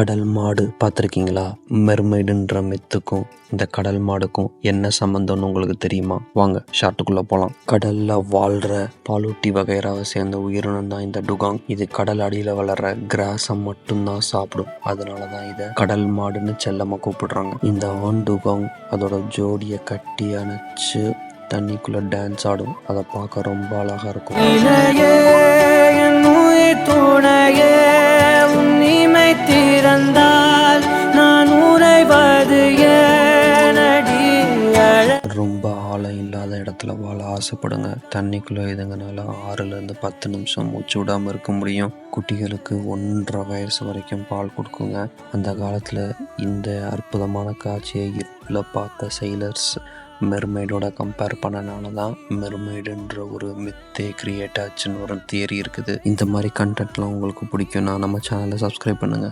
கடல் மாடு பார்த்துருக்கீங்களா? மெர்மைடுன்ற மெத்துக்கும் இந்த கடல் மாடுக்கும் என்ன சம்மந்தம்னு உங்களுக்கு தெரியுமா? வாங்க ஷார்ட்டுக்குள்ளே போகலாம் கடலில் வாழ்கிற பாலூட்டி வகையராவை சேர்ந்த உயிரினம் தான் இந்த டுகாங். இது கடல் அடியில் வளர்ற கிராஸை மட்டும்தான் சாப்பிடும். அதனால தான் இதை கடல் மாடுன்னு செல்லமாக கூப்பிடுறாங்க. இந்த ஆண் டுகாங் அதோட ஜோடியை கட்டி அணைச்சு தண்ணிக்குள்ளே டான்ஸ் ஆடும். அதை பார்க்க ரொம்ப அழகாக இருக்கும். வந்தால் நான் உறைவது ரொம்ப ஆழம் இல்லாத இடத்துல வாழ ஆசைப்படுங்க. தண்ணிக்குள்ளே இதுங்கனால ஆறுலேருந்து பத்து நிமிஷம் மூச்சு விடாமல் இருக்க முடியும். குட்டிகளுக்கு ஒன்றரை வயசு வரைக்கும் பால் கொடுக்குங்க. அந்த காலத்தில் இந்த அற்புதமான காட்சியை இருப்பில் பார்த்த செயலர்ஸ் மெர்மைடோட கம்பேர் பண்ணனால தான் மெர்மைடுன்ற ஒரு மித்தே கிரியேட் ஆச்சுன்னு ஒரு தியரி இருக்குது. இந்த மாதிரி கண்டென்ட்லாம் உங்களுக்கு பிடிக்கும்னா நம்ம சேனலை சப்ஸ்கிரைப் பண்ணுங்கள்